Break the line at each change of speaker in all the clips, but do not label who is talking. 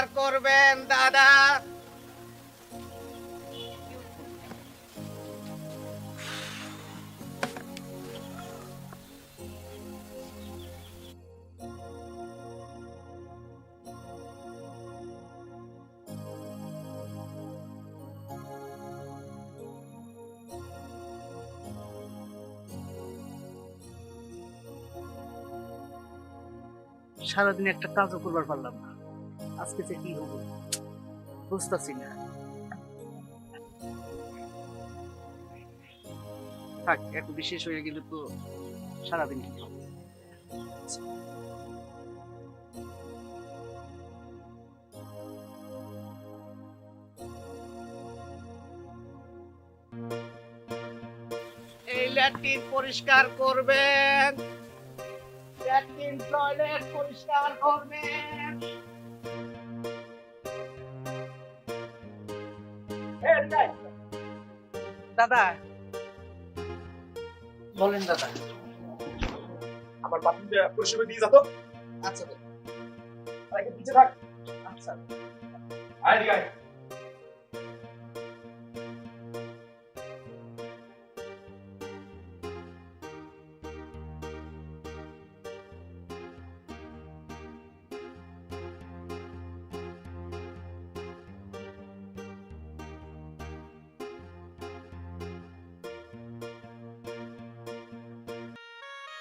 পরিষ্কার করবেন দাদা।
সারাদিন একটা কাজও করবার পারলাম না। আজকে যে কি হব? বুঝতেছি না। থাক এত বিশেষ হয়ে গেলে তো সারাদিন কি হবে?
এই ল্যাট্রিন পরিষ্কার করবেন। ল্যাট্রিন টয়লেট পরিষ্কার করবেন।
দাদা। বলেন দাদা।
আমার বাথরুমটা পরিষেবা দিয়ে যেত
আচ্ছা দাদা,
পিছিয়ে থাক।
আচ্ছা।
আয়।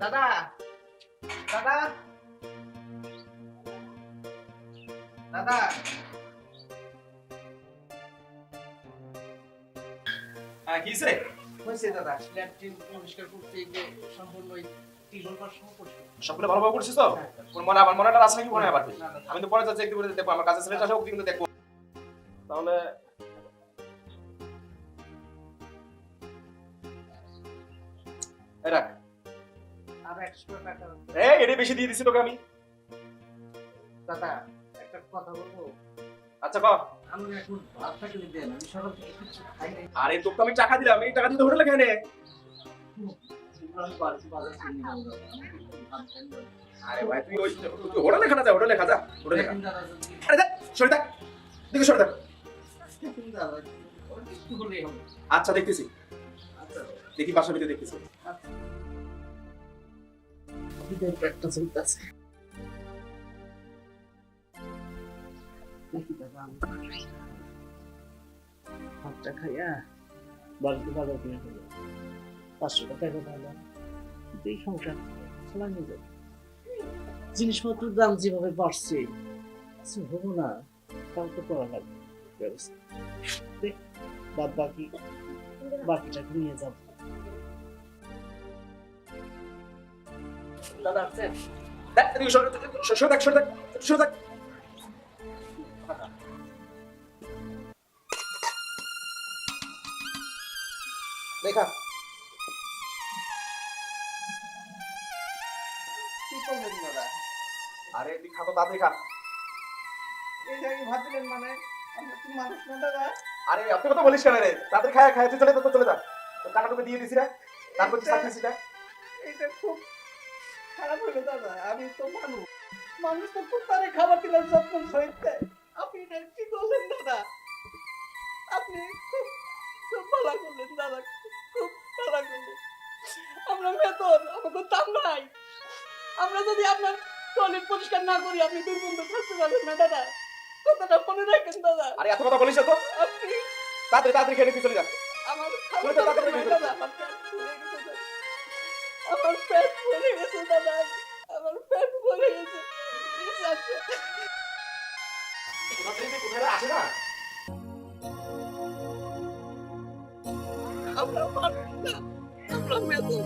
দাদা দাদা। দাদা।
হ্যাঁ কি হইছে?
হয়েছে দাদা ল্যাট্রিন পরিষ্কার করতে গিয়ে সম্পূর্ণ ওই
সবগুলো ভালোভাবে করছিস তো?
হ্যাঁ।
কোন মনে আমার মনেটা আছে নাকি মনে আবার আমি তো পরে যাচ্ছি একটু করে দেখব। আমার কাছে ছেলেটা আসে ওকে কিন্তু দেখব। তাহলে রাখ।
আর একশো টাকা
এটা বেশি দিয়ে দিছি তোকে আমি।
দাদা একটা কথা বলব?
আচ্ছা ক
আমি এখন ভাতটা কিনে দেন আমি সকাল থেকে কিছু খাই নাই।
আরে তোকে আমি টাকা দিলাম এই টাকা দিয়ে হোটেলে খাই নে। আরে ভাই তুই ওই তুই হোটেলে খানা যা হোটেলে খা যা হোটেলে খা। আরে দেখ সরে থাক। দিকে সরে আচ্ছা দেখতেছি।
আচ্ছা।
দেখি বাসার ভিতরে দেখতেছি।
আচ্ছা। পাঁচশো টাকা যাবে জিনিসপত্রের দাম যেভাবে বাড়ছে হব না তাও তো করা লাগবে ব্যবস্থা বাদ বাকি বাকিটাকে নিয়ে যাব দাদা আছেন
দেখ এদিকে সরে সরে- সরে থাক সরে থাক দেখা।
কি করবেন দাদা?
আরে তুই খা তো তাড়াতাড়ি খা।
এই জায়গায় ভাত দিলেন মানে আপনি কি মানুষ না দাদা?
আরে আপনি কথা বলিস কেন রে? তাড়াতাড়ি খায় খায় তুই চলে যা চলে যা। দিয়ে দিছি রে। তারপর তুই চাকরি
এটা খুব খারাপ হলো দাদা আমি তো মানুষ। মানুষ তো খুব তারে খাবার দিলাম যত্ন সহিত। আপনি এটা কি করলেন দাদা? আপনি খুব খুব ভালো করলেন দাদা খুব ভালো করলেন। আমরা বেতন আমাকে দাম নাই। আমরা যদি আপনার টয়লেট পরিষ্কার না করি আপনি দুর্গন্ধ থাকতে পারবেন না দাদা। কথাটা মনে রাখেন দাদা।
আরে এত কথা বলিস তো।
আপনি
তাড়াতাড়ি তাড়াতাড়ি খেয়ে চলে যা।
আমার খাবার
তো
দাদা আমার পেট ফুলে গেছে দাদা। আমার পেট ভরে গেছে দাদা আমার পেট ভরে গেছে আচ্ছা।
কোথা থেকে কোথায় রে আসে না
আমরা মানুষ না আমরা মেদো